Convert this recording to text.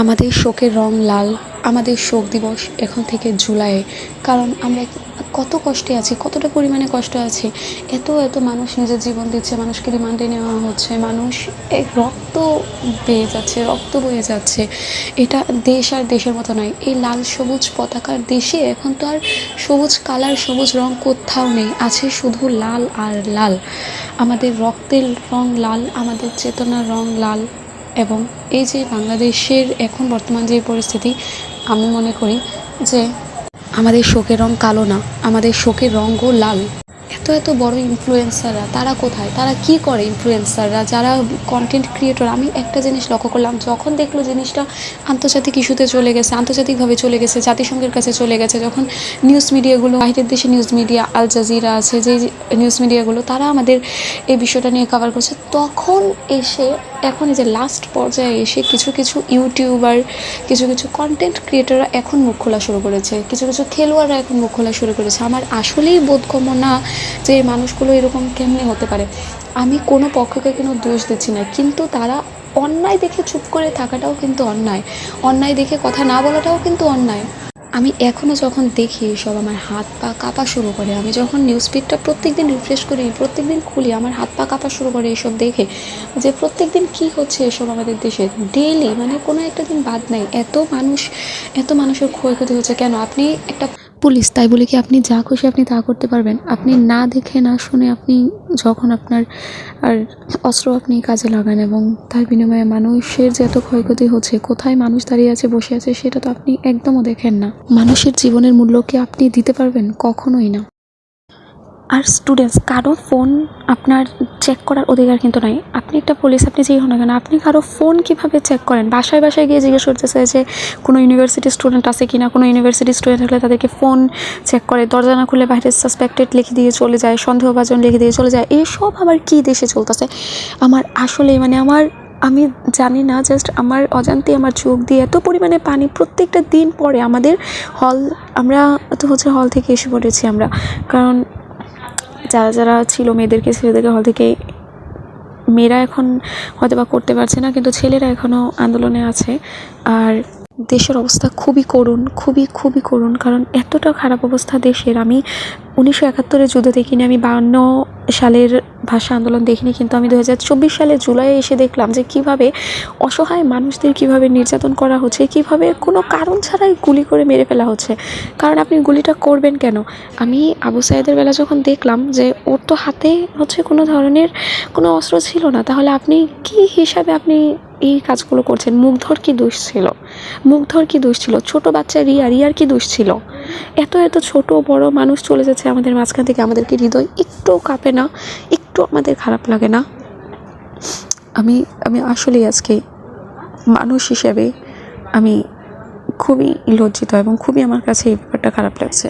আমাদের শোকের রং লাল, আমাদের শোক দিবস এখন থেকে জুলাইয়ে। কারণ আমরা কত কষ্টে আছি, কতটা পরিমাণে কষ্ট আছে, এত এত মানুষ নিজের জীবন দিচ্ছে, মানুষকে রিমান্ডে নেওয়া হচ্ছে, মানুষ এক রক্ত বেয়ে যাচ্ছে, রক্ত বয়ে যাচ্ছে। এটা দেশ আর দেশের মতো নয়, এই লাল সবুজ পতাকার দেশে এখন তো আর সবুজ কালার, সবুজ রং কোথাও নেই, আছে শুধু লাল আর লাল। আমাদের রক্তের রং লাল, আমাদের চেতনার রং লাল। এবং এই যে বাংলাদেশের এখন বর্তমান যে পরিস্থিতি, আমি মনে করি যে আমাদের শোকের রং কালো না, আমাদের শোকের রঙও লাল। এত এত বড় ইনফ্লুয়েন্সাররা তারা কোথায়? তারা কি করে ইনফ্লুয়েন্সাররা যারা কন্টেন্ট ক্রিয়েটর আমি একটা জিনিস লক্ষ্য করলাম, যখন দেখল জিনিসটা আন্তর্জাতিক ইস্যুতে চলে গেছে, আন্তর্জাতিকভাবে চলে গেছে, জাতিসংঘের কাছে চলে গেছে, যখন নিউজ মিডিয়াগুলো বাইরের দেশে নিউজ মিডিয়া আল জাজিরা আছে, যে নিউজ মিডিয়াগুলো তারা আমাদের এই বিষয়টা নিয়ে কভার করছে, তখন এসে এখন এই যে লাস্ট পর্যায়ে এসে কিছু কিছু ইউটিউবার কিছু কিছু কন্টেন্ট ক্রিয়েটাররা এখন মুখ খোলা শুরু করেছে। কিছু কিছু খেলোয়াড়রা এখন মুখ খোলা শুরু করেছে। আমার আসলেই বোধগম্য না যে এই মানুষগুলো এরকম কেমনে হতে পারে। আমি কোনো পক্ষকে কোনো দোষ দিচ্ছি না, কিন্তু তারা অন্যায় দেখে চুপ করে থাকাটাও কিন্তু অন্যায়। অন্যায় দেখে কথা না বলাটাও কিন্তু অন্যায়। আমি এখনও যখন দেখি সব আমার হাত পা কাঁপা শুরু করে, আমি যখন নিউজ ফিডটা প্রত্যেক দিন রিফ্রেশ করি প্রত্যেক দিন খুলি, আমার হাত পা কাঁপা শুরু করে এসব দেখে যে প্রত্যেক দিন কী হচ্ছে এসব আমাদের দেশে ডেইলি মানে কোনো একটা দিন বাদ নাই। এত মানুষ, এত মানুষের ক্ষয়ক্ষতি হচ্ছে। কেন? আপনি একটা পুলিশ, তাই বলে কি আপনি যা খুশি আপনি তা করতে পারবেন? আপনি না দেখে না শুনে আপনি যখন আপনার আর অস্ত্র আপনি কাজে লাগান এবং তার বিনিময়ে মানুষের যে এত ক্ষয়ক্ষতি হচ্ছে, কোথায় মানুষ দাঁড়িয়ে আছে, বসে আছে, সেটা তো আপনি একদমও দেখেন না। মানুষের জীবনের মূল্যকে আপনি দিতে পারবেন? কখনোই না। আর স্টুডেন্টস কারও ফোন আপনার চেক করার অধিকার কিন্তু নাই। আপনি একটা পুলিশ আপনি যেই হন না কেন, আপনি কারও ফোন কীভাবে চেক করেন? বাসায় বাসায় গিয়ে জিজ্ঞেস করতেছে যে, কোনো ইউনিভার্সিটির স্টুডেন্ট আছে কি না কোনো ইউনিভার্সিটি স্টুডেন্ট হলে তাদেরকে ফোন চেক করে, দরজা না খুলে বাইরে সাসপেক্টেড লিখে দিয়ে চলে যায়, সন্দেহভাজন লিখে দিয়ে চলে যায়। এসব আবার কী দেশে চলতেছে? আমার আসলে মানে আমার, আমি জানি না জাস্ট আমার অজান্তে আমার চোখ দিয়ে এত পরিমাণে পানি প্রত্যেকটা দিন পরে আমাদের হল আমরা তো হচ্ছে হল থেকে এসে পড়েছি আমরা। কারণ যারা যারা ছিল মেয়েদেরকে, ছেলেদেরকে হল থেকে, মেয়েরা এখন হয়তো বা করতে পারছে না, কিন্তু ছেলেরা এখনও আন্দোলনে আছে। আর দেশের অবস্থা খুবই করুণ, খুবই খুবই করুণ, কারণ এতটা খারাপ অবস্থা দেশের। আমি উনিশশো একাত্তরের যুদ্ধ দেখিনি, আমি বায়ান্ন সালের ভাষা আন্দোলন দেখিনি, কিন্তু আমি দু হাজার চব্বিশ সালে জুলাইয়ে এসে দেখলাম যে কীভাবে অসহায় মানুষদের কীভাবে নির্যাতন করা হচ্ছে, কীভাবে কোনো কারণ ছাড়াই গুলি করে মেরে ফেলা হচ্ছে। কারণ আপনি গুলিটা করবেন কেন? আমি আবু সাইদের বেলা যখন দেখলাম যে ওর তো হাতে হচ্ছে কোনো ধরনের কোনো অস্ত্র ছিল না, তাহলে আপনি কি হিসাবে আপনি এই কাজগুলো করছেন? মুগ্ধর কি দোষ ছিল? মুগ্ধর কি দোষ ছিল? ছোট বাচ্চা রিয়া, রিয়ার কি দোষ ছিল? এত এত ছোট বড় মানুষ চলে যাচ্ছে আমাদের মাঝখান থেকে। আমাদেরকে হৃদয় একটু কাঁপে না, একটু আমাদের খারাপ লাগে না। আমি আমি আসলেই আজকে মানুষ হিসেবে আমি খুবই লজ্জিত এবং খুবই আমার কাছে এই ব্যাপারটা খারাপ লাগছে।